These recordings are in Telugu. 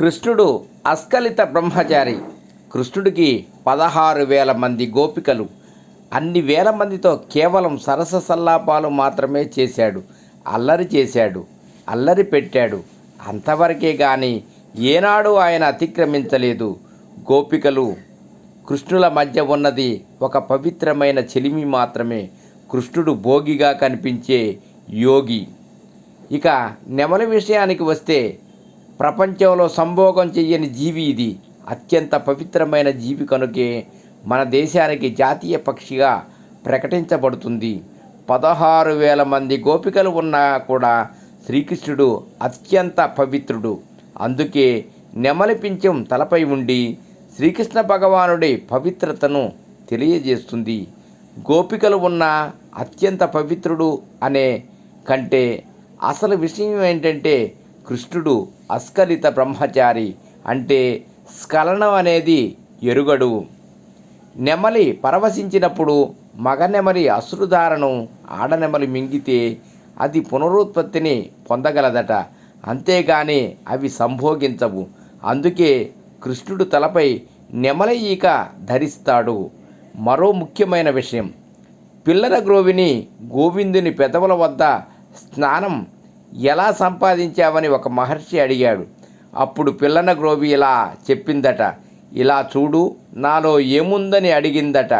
కృష్ణుడు అస్కలిత బ్రహ్మచారి. కృష్ణుడికి పదహారు వేల మంది గోపికలు. అన్ని వేల మందితో కేవలం సరస సల్లాపాలు మాత్రమే చేశాడు. అల్లరి చేశాడు. అల్లరి పెట్టాడు. అంతవరకే కానీ ఏనాడు ఆయన అతిక్రమించలేదు. గోపికలు కృష్ణుల మధ్య ఉన్నది ఒక పవిత్రమైన చెలిమి మాత్రమే. కృష్ణుడు భోగిగా కనిపించే యోగి. ఇక నెమలి విషయానికి వస్తే ప్రపంచంలో సంభోగం చెయ్యని జీవి ఇది. అత్యంత పవిత్రమైన జీవి కనుకే మన దేశానికి జాతీయ పక్షిగా ప్రకటించబడుతుంది. పదహారు వేల మంది గోపికలు ఉన్నా కూడా శ్రీకృష్ణుడు అత్యంత పవిత్రుడు. అందుకే నెమలి పింఛం తలపై ఉండి శ్రీకృష్ణ భగవానుడి పవిత్రతను తెలియజేస్తుంది. గోపికలు ఉన్న అత్యంత పవిత్రుడు అనే కంటే అసలు విషయం ఏంటంటే కృష్ణుడు అస్కలిత బ్రహ్మచారి అంటే స్ఖలనం అనేది ఎరుగడు. నెమలి పరవశించినప్పుడు మగ నెమలి అశ్రుధారను ఆడనెమలి మింగితే అది పునరుత్పత్తిని పొందగలదట. అంతేగాని అవి సంభోగించవు. అందుకే కృష్ణుడు తలపై నెమలి ఈక ధరిస్తాడు. మరో ముఖ్యమైన విషయం. పిల్లల గ్రోవిని గోవిందుని పెదవుల వద్ద స్నానం ఎలా సంపాదించావని ఒక మహర్షి అడిగాడు. అప్పుడు పిల్లన గ్రోవి ఇలా చెప్పిందట ఇలా చూడు నాలో ఏముందని అడిగిందట.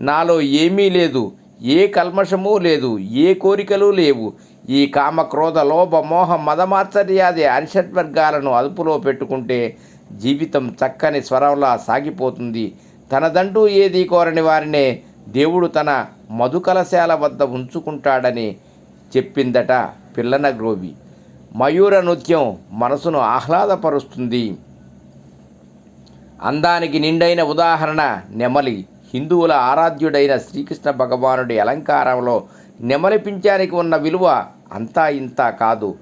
నాలో ఏమీ లేదు ఏ కల్మషమూ లేదు ఏ కోరికలు లేవు. ఈ కామ క్రోధ లోభ మోహ మదమాత్సర్యాది అరిషడ్వర్గాలను అదుపులో పెట్టుకుంటే జీవితం చక్కని స్వరంలా సాగిపోతుంది. తనదంటూ ఏది కోరని వారినే దేవుడు తన మధుకలశాల వద్ద ఉంచుకుంటాడని చెప్పిందట. పిల్లన గ్రోవి. మయూర నృత్యం మనసును ఆహ్లాదపరుస్తుంది. అందానికి నిండైన ఉదాహరణ నెమలి. హిందువుల ఆరాధ్యుడైన శ్రీకృష్ణ భగవానుడి అలంకారంలో నెమలి పింఛానికి ఉన్న విలువ అంతా ఇంత కాదు.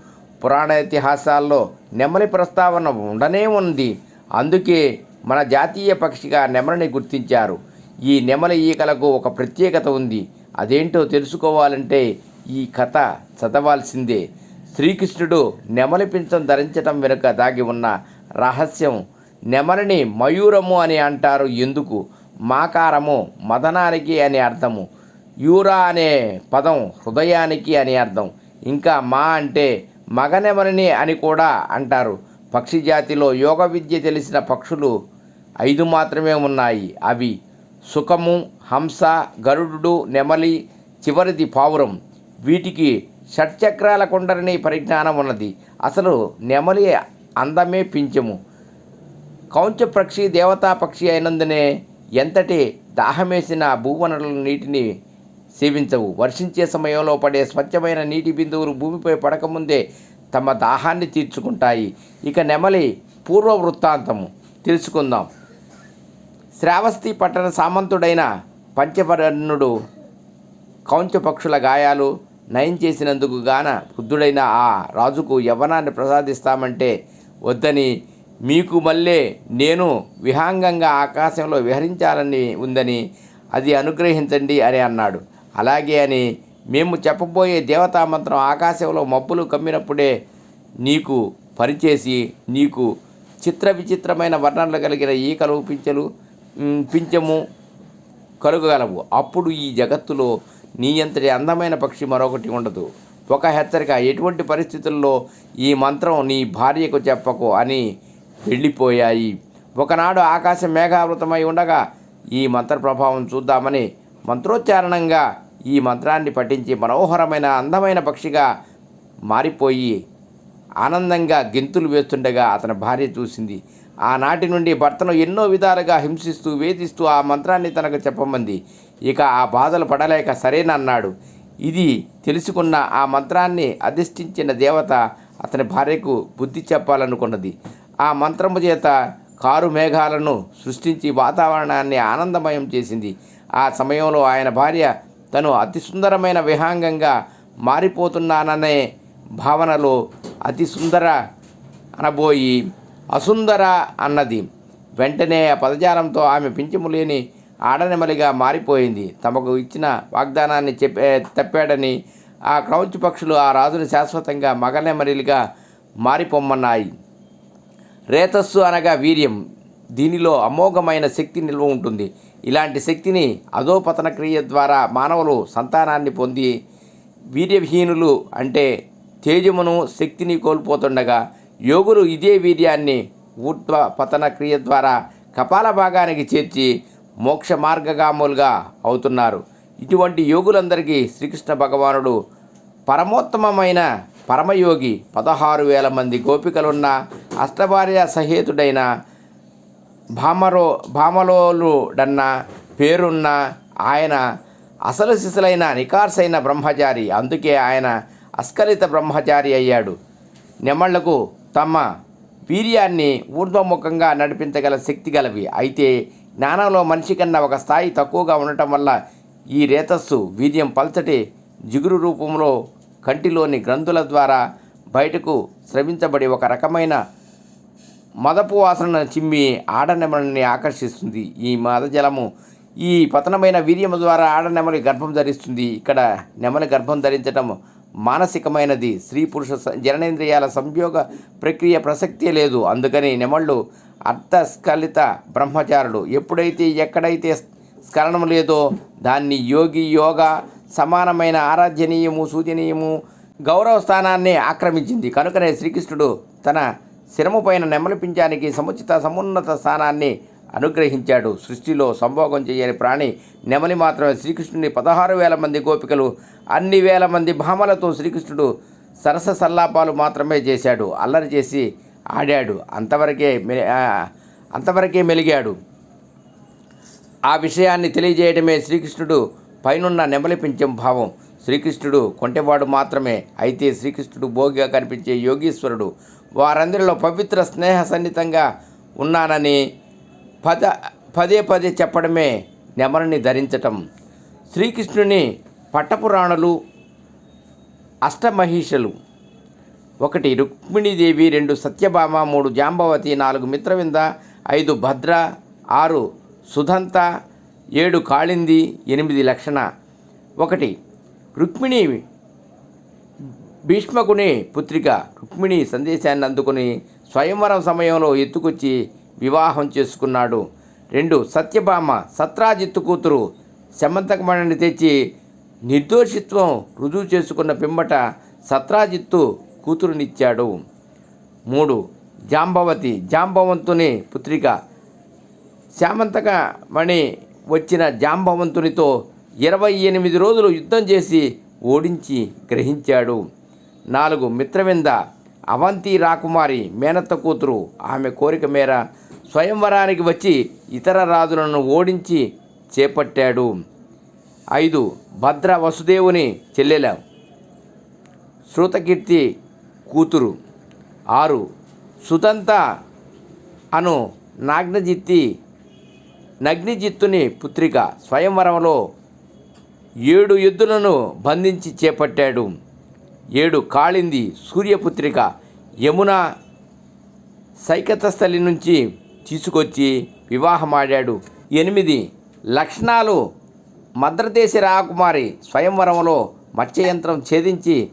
పురాణ ఇతిహాసాల్లో నెమలి ప్రస్తావన ఉండనే ఉంది. అందుకే మన జాతీయ పక్షిగా నెమలిని గుర్తించారు. ఈ నెమలి ఈకలకు ఒక ప్రత్యేకత ఉంది. అదేంటో తెలుసుకోవాలంటే ఈ కథ చదవాల్సిందే. శ్రీకృష్ణుడు నెమలి పింఛం ధరించటం వెనుక దాగి ఉన్న రహస్యం. నెమలిని మయూరము అని అంటారు ఎందుకు? మాకారము మదనానికి అని అర్థము. యూరా అనే పదం హృదయానికి అని అర్థం. ఇంకా మా అంటే మగనెమలిని అని కూడా అంటారు. పక్షి జాతిలో యోగ విద్య తెలిసిన పక్షులు ఐదు మాత్రమే ఉన్నాయి. అవి సుఖము హంస గరుడు నెమలి చివరిది పావురం. వీటికి షట్చక్రాల కొండరని పరిజ్ఞానం ఉన్నది. అసలు నెమలి అందమే పింఛము. కౌంచ పక్షి దేవతా పక్షి అయినందునే ఎంతటి దాహమేసిన భూవనరుల నీటిని సేవించవు. వర్షించే సమయంలో పడే స్వచ్ఛమైన నీటి బిందువులు భూమిపై పడకముందే తమ దాహాన్ని తీర్చుకుంటాయి. ఇక నెమలి పూర్వ వృత్తాంతము. తెలుసుకుందాం. శ్రావస్తి పట్టణ సామంతుడైన పంచవర్ణుడు కౌంచ పక్షుల గాయాలు నయం చేసినందుకు గాన బుద్ధుడైన ఆ రాజుకు యవ్వనాన్ని ప్రసాదిస్తామంటే వద్దని మీకు మళ్ళీ నేను విహాంగంగా ఆకాశంలో విహరించాలని ఉందని అది అనుగ్రహించండి అని అన్నాడు. అలాగే అని మేము చెప్పబోయే దేవతా మంత్రం ఆకాశంలో మబ్బులు కమ్మినప్పుడే నీకు పరిచేసి నీకు చిత్ర విచిత్రమైన వర్ణనలు కలిగిన ఈకలు పింఛలు పింఛము కలుగగలవు. అప్పుడు ఈ జగత్తులో నీ అంతటి అందమైన పక్షి మరొకటి ఉండదు. ఒక హెచ్చరిక ఎటువంటి పరిస్థితుల్లో ఈ మంత్రం నీ భార్యకు చెప్పకు అని వెళ్ళిపోయాయి. ఒకనాడు ఆకాశం మేఘావృతమై ఉండగా ఈ మంత్ర ప్రభావం చూద్దామని మంత్రోచ్చారణంగా ఈ మంత్రాన్ని పఠించి మనోహరమైన అందమైన పక్షిగా మారిపోయి ఆనందంగా గెంతులు వేస్తుండగా అతని భార్య చూసింది. ఆనాటి నుండి భర్తను ఎన్నో విధాలుగా హింసిస్తూ వేధిస్తూ ఆ మంత్రాన్ని తనకు చెప్పమంది. ఇక ఆ బాధలు పడలేక సరేనన్నాడు ఇది తెలుసుకున్న ఆ మంత్రాన్ని అధిష్ఠించిన దేవత అతని భార్యకు బుద్ధి చెప్పాలనుకున్నది. ఆ మంత్రము చేత కారు మేఘాలను సృష్టించి వాతావరణాన్ని ఆనందమయం చేసింది. ఆ సమయంలో ఆయన భార్య తను అతి సుందరమైన విహాంగంగా మారిపోతున్నాననే భావనలో అతి సుందర అనబోయి అసుందర అన్నది. వెంటనే ఆ పదజాలంతో ఆమె పింఛములేని ఆడనెమలిగా మారిపోయింది. తమకు ఇచ్చిన వాగ్దానాన్ని చెప్పే తప్పాడని ఆ క్రౌంచ్ పక్షులు ఆ రాజుని శాశ్వతంగా మగనెమరిలుగా మారిపోమ్మన్నాయి. రేతస్సు అనగా వీర్యం. దీనిలో అమోఘమైన శక్తి నిల్వ ఉంటుంది. ఇలాంటి శక్తిని అధోపతన క్రియ ద్వారా మానవులు సంతానాన్ని పొంది వీర్యహీనులు అంటే తేజమును శక్తిని కోల్పోతుండగా యోగులు ఇదే వీర్యాన్ని ఊర్ధ్వ పతన క్రియ ద్వారా కపాల భాగానికి చేర్చి మోక్ష మార్గగాములుగా అవుతున్నారు. ఇటువంటి యోగులందరికీ శ్రీకృష్ణ భగవానుడు పరమోత్తమమైన పరమయోగి పదహారు వేల మంది గోపికలున్న అష్టభార్య సహేతుడైన భామరో భామలోలుడన్న పేరున్న ఆయన అసలు శిశులైన నికార్సైన బ్రహ్మచారి అందుకే ఆయన అస్కలిత బ్రహ్మచారి అయ్యాడు. నెమళ్ళకు తమ వీర్యాన్ని ఊర్ధ్వముఖంగా నడిపించగల శక్తి గలవి. అయితే జ్ఞానంలో మనిషి కన్నా ఒక స్థాయి తక్కువగా ఉండటం వల్ల ఈ రేతస్సు వీర్యం పల్చటి జిగురు రూపంలో కంటిలోని గ్రంథుల ద్వారా బయటకు స్రవించబడి ఒక రకమైన మదపు వాసన చిమ్మి ఆడనెమలని ఆకర్షిస్తుంది. ఈ మదజలము ఈ పతనమైన వీర్యము ద్వారా ఆడనెమలి గర్భం ధరిస్తుంది. ఇక్కడ నెమలి గర్భం ధరించటం మానసికమైనది. స్త్రీ పురుష స- జననేంద్రియాల సంయోగ ప్రక్రియ ప్రసక్తే లేదు. అందుకని నెమళ్ళు అర్థస్ఖలిత బ్రహ్మచారుడు ఎప్పుడైతే ఎక్కడైతే స్ఖలనం లేదో దాన్ని యోగి యోగ సమానమైన ఆరాధ్యనీయము సూచనీయము గౌరవ స్థానాన్ని ఆక్రమించింది. కనుకనే శ్రీకృష్ణుడు తన శిరము పైన నెమలిపించానికి సముచిత సమున్నత స్థానాన్ని అనుగ్రహించాడు. సృష్టిలో సంభోగం చేయని ప్రాణి నెమలి మాత్రమే. శ్రీకృష్ణుని పదహారు వేల మంది గోపికలు అన్ని వేల మంది భామలతో శ్రీకృష్ణుడు సరస సల్లాపాలు మాత్రమే చేశాడు. అల్లరి చేసి ఆడాడు. అంతవరకే అంతవరకే మెలిగాడు. ఆ విషయాన్ని తెలియజేయడమే శ్రీకృష్ణుడు పైనున్న నెమలి పింఛం భావం. శ్రీకృష్ణుడు కొంటెవాడు మాత్రమే. అయితే శ్రీకృష్ణుడు భోగిగా కనిపించే యోగీశ్వరుడు వారందరిలో పవిత్ర స్నేహ సన్నితంగా ఉన్నానని పద పదే పదే చెప్పడమే నెమరని ధరించటం. శ్రీకృష్ణుని పట్టపురాణులు అష్టమహిషులు. ఒకటి రుక్మిణీదేవి రెండు సత్యభామ మూడు జాంబవతి నాలుగు మిత్రవింద ఐదు భద్ర ఆరు సుధంత ఏడు కాళింది ఎనిమిది లక్షణ. ఒకటి రుక్మిణి భీష్మకుని పుత్రిక. రుక్మిణి సందేశాన్ని అందుకుని స్వయంవరం సమయంలో ఎత్తుకొచ్చి వివాహం చేసుకున్నాడు. రెండు సత్యభామ సత్రాజిత్తు కూతురు శమంతకమణిని తెచ్చి నిర్దోషిత్వం రుజువు చేసుకున్న పిమ్మట సత్రాజిత్తు కూతురునిచ్చాడు. మూడు జాంబవతి జాంబవంతుని పుత్రిక. శామంతకమణి వచ్చిన జాంబవంతునితో ఇరవై ఎనిమిది రోజులు యుద్ధం చేసి ఓడించి గ్రహించాడు. నాలుగు మిత్రవింద అవంతి రాకుమారి మేనత్త కూతురు ఆమె కోరిక మేర స్వయంవరానికి వచ్చి ఇతర రాజులను ఓడించి చేపట్టాడు. ఐదు భద్ర వసుదేవుని చెల్లెల. శ్రుతకీర్తి కూతురు. ఆరు సుతంత అను నాగ్నజిత్తి నగ్నిజిత్తుని పుత్రిక. స్వయంవరంలో ఏడు ఎద్దులను బంధించి చేపట్టాడు. ఏడు కాళింది సూర్యపుత్రిక. యమున సైకతస్థలి నుంచి తీసుకొచ్చి వివాహమాడాడు. ఎనిమిది లక్షణాలు. మద్రదేశి రాకుమారి స్వయంవరంలో మత్స్యయంత్రం ఛేదించి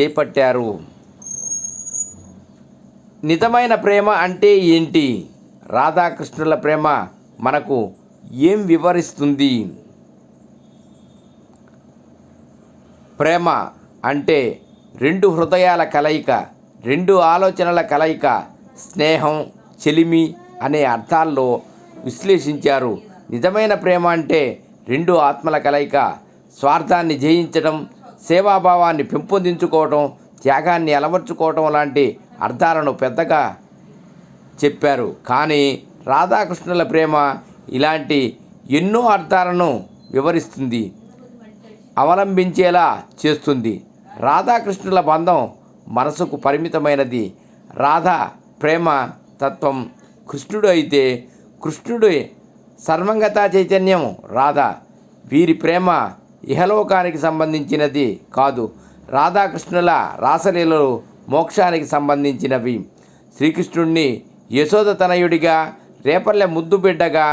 చేపట్టారు. నిజమైన ప్రేమ అంటే ఏంటి? రాధాకృష్ణుల ప్రేమ మనకు ఏం వివరిస్తుంది? ప్రేమ అంటే రెండు హృదయాల కలయిక రెండు ఆలోచనల కలయిక స్నేహం చెలిమి అనే అర్థాల్లో విశ్లేషించారు. నిజమైన ప్రేమ అంటే రెండు ఆత్మల కలయిక. స్వార్థాన్ని జయించడం సేవాభావాన్ని పెంపొందించుకోవడం త్యాగాన్ని అలవర్చుకోవటం లాంటి అర్థాలను పెద్దగా చెప్పారు. కానీ రాధాకృష్ణుల ప్రేమ ఇలాంటి ఎన్నో అర్థాలను వివరిస్తుంది అవలంబించేలా చేస్తుంది. రాధాకృష్ణుల బంధం మనసుకు పరిమితమైనది. రాధ ప్రేమ తత్వం కృష్ణుడు అయితే కృష్ణుడు సర్వంగత చైతన్యం రాధ. వీరి ప్రేమ ఇహలోకానికి సంబంధించినది కాదు. రాధాకృష్ణుల రాసలీలలు మోక్షానికి సంబంధించినవి. శ్రీకృష్ణుడిని యశోద తనయుడిగా రేపల్లె ముద్దు బిడ్డగా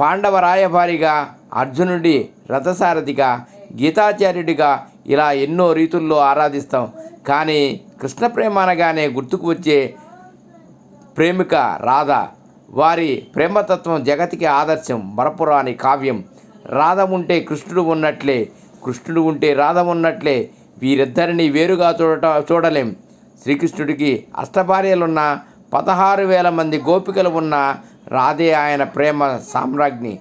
పాండవ రాయభారిగా అర్జునుడి రథసారథిగా గీతాచార్యుడిగా ఇలా ఎన్నో రీతుల్లో ఆరాధిస్తాం. కానీ కృష్ణ ప్రేమ అనగానే గుర్తుకు వచ్చే ప్రేమిక రాధ. వారి ప్రేమతత్వం జగతికి ఆదర్శం మరపురాని కావ్యం. రాధ ఉంటే కృష్ణుడు ఉన్నట్లే కృష్ణుడు ఉంటే రాధ ఉన్నట్లే వీరిద్దరిని వేరుగా చూడటం చూడలేం. శ్రీకృష్ణుడికి అష్టభార్యలున్న పదహారు వేల మంది గోపికలు ఉన్న రాధే ఆయన ప్రేమ సామ్రాజ్ఞి.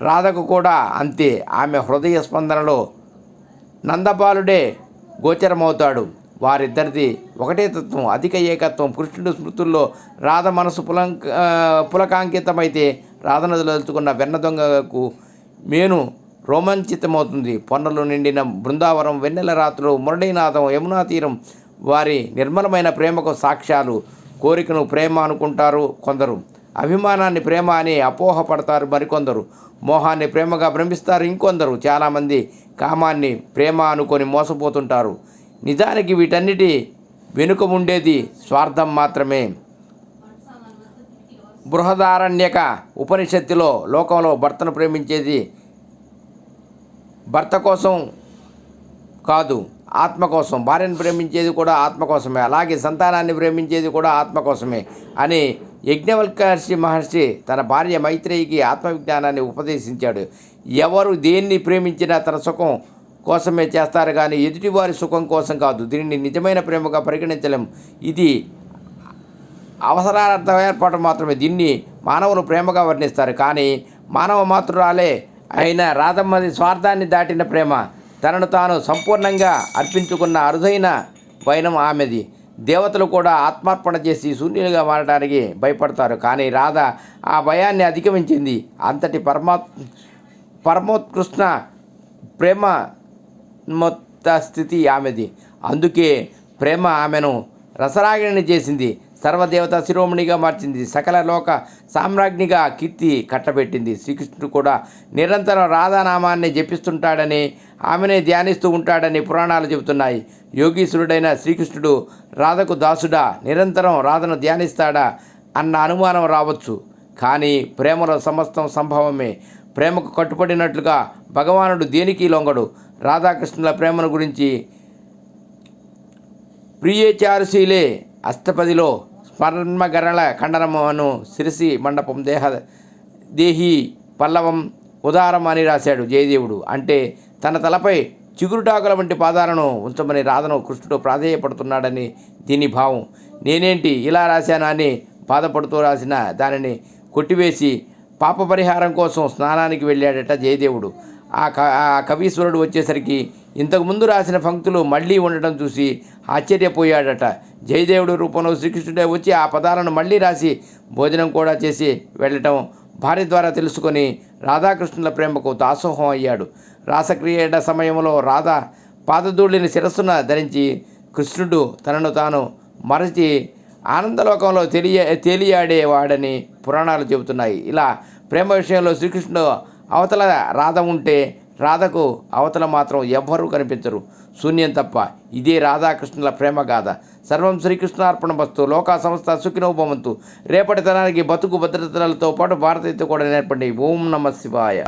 రాధకు కూడా అంతే ఆమె హృదయ స్పందనలో నందబాలుడే గోచరమవుతాడు. వారిద్దరిది ఒకటే తత్వం అధిక ఏకత్వం. కృష్ణుడు స్మృతుల్లో రాధ మనసు పులంక పులకాంకితమైతే రాధను తలుచుకున్న వెన్న దొంగకు మేను రోమాంచితమవుతుంది. పొన్నలు నిండిన బృందావనం వెన్నెల రాత్రులు మురళీనాథం యమునా తీరం వారి నిర్మలమైన ప్రేమకు సాక్ష్యాలు. కోరికను ప్రేమ అనుకుంటారు కొందరు. అభిమానాన్ని ప్రేమ అని అపోహపడతారు మరికొందరు. మోహాన్ని ప్రేమగా భ్రమిస్తారు ఇంకొందరు. చాలామంది కామాన్ని ప్రేమ అనుకొని మోసపోతుంటారు. నిజానికి వీటన్నిటి వెనుక ఉండేది స్వార్థం మాత్రమే. బృహదారణ్యక ఉపనిషత్తులో లోకంలో భర్తను ప్రేమించేది భర్త కోసం కాదు ఆత్మ కోసం. భార్యను ప్రేమించేది కూడా ఆత్మ కోసమే. అలాగే సంతానాన్ని ప్రేమించేది కూడా ఆత్మ కోసమే అని యజ్ఞవల్కర్షి మహర్షి తన భార్య మైత్రేయికి ఆత్మవిజ్ఞానాన్ని ఉపదేశించాడు. ఎవరు దేన్ని ప్రేమించినా తన సుఖం కోసమే చేస్తారు కానీ ఎదుటివారి సుఖం కోసం కాదు. దీనిని నిజమైన ప్రేమగా పరిగణించలేం. ఇది అవసరార్థ ఏర్పాటు మాత్రమే. దీన్ని మానవులు ప్రేమగా వర్ణిస్తారు. కానీ మానవ మాతృరాలే అయిన రాధమ్మది స్వార్థాన్ని దాటిన ప్రేమ. తనను తాను సంపూర్ణంగా అర్పించుకున్న అరుదైన వైనం ఆమెది. దేవతలు కూడా ఆత్మార్పణ చేసి శూన్యులుగా మారడానికి భయపడతారు. కానీ రాధ ఆ భయాన్ని అధిగమించింది. అంతటి పరమాత్ పరమోత్కృష్ణ ప్రేమ మొత్త స్థితి ఆమెది. అందుకే ప్రేమ ఆమెను రసరాగిణిని చేసింది. సర్వదేవత శిరోమణిగా మార్చింది. సకల లోక సామ్రాజ్ఞిగా కీర్తి కట్టబెట్టింది. శ్రీకృష్ణుడు కూడా నిరంతరం రాధానామాన్ని జపిస్తుంటాడని ఆమెనే ధ్యానిస్తూ ఉంటాడని పురాణాలు చెబుతున్నాయి. యోగీశ్వరుడైన శ్రీకృష్ణుడు రాధకు దాసుడా నిరంతరం రాధను ధ్యానిస్తాడా అన్న అనుమానం రావచ్చు. కానీ ప్రేమలో సమస్తం సంభవమే. ప్రేమకు కట్టుబడినట్లుగా భగవానుడు దేనికి లొంగడు? రాధాకృష్ణుల ప్రేమను గురించి ప్రియేచారుశీలే అష్టపదిలో స్మర్మగరళ ఖండనమును సిరిసి మండపం దేహ దేహి పల్లవం ఉదారం అని రాశాడు జయదేవుడు. అంటే తన తలపై చిగురుటాకుల వంటి పాదాలను ఉంచమని రాధను కృష్ణుడు ప్రాధేయపడుతున్నాడని దీని భావం. నేనేంటి ఇలా రాశానా అని బాధపడుతూ రాసిన దానిని కొట్టివేసి పాప పరిహారం కోసం స్నానానికి వెళ్ళాడట జయదేవుడు. ఆ కవీశ్వరుడు వచ్చేసరికి ఇంతకుముందు రాసిన పంక్తులు మళ్ళీ ఉండటం చూసి ఆశ్చర్యపోయాడట. జయదేవుడు రూపంలో శ్రీకృష్ణుడే వచ్చి ఆ పదాలను మళ్ళీ రాసి భోజనం కూడా చేసి వెళ్ళటం భార్య ద్వారా తెలుసుకొని రాధాకృష్ణుల ప్రేమకు దాసోహం అయ్యాడు. రాసక్రీడ సమయంలో రాధ పాదధూళిని శిరస్సున ధరించి కృష్ణుడు తనను తాను మరచి ఆనందలోకంలో తెలియ తేలియాడేవాడని పురాణాలు చెబుతున్నాయి. ఇలా ప్రేమ విషయంలో శ్రీకృష్ణుడు అవతల రాధ ఉంటే రాధకు అవతల మాత్రం ఎవ్వరూ కనిపించరు. శూన్యం తప్ప ఇదే రాధాకృష్ణుల ప్రేమ గాథ. సర్వం శ్రీకృష్ణార్పణ వస్తు లోకా సంస్థ సుఖినోభవంతు రేపటి తరానికి బతుకు భద్రతలతో పాటు భారతీయత కూడా నేర్పండి. ఓం నమ శివాయ.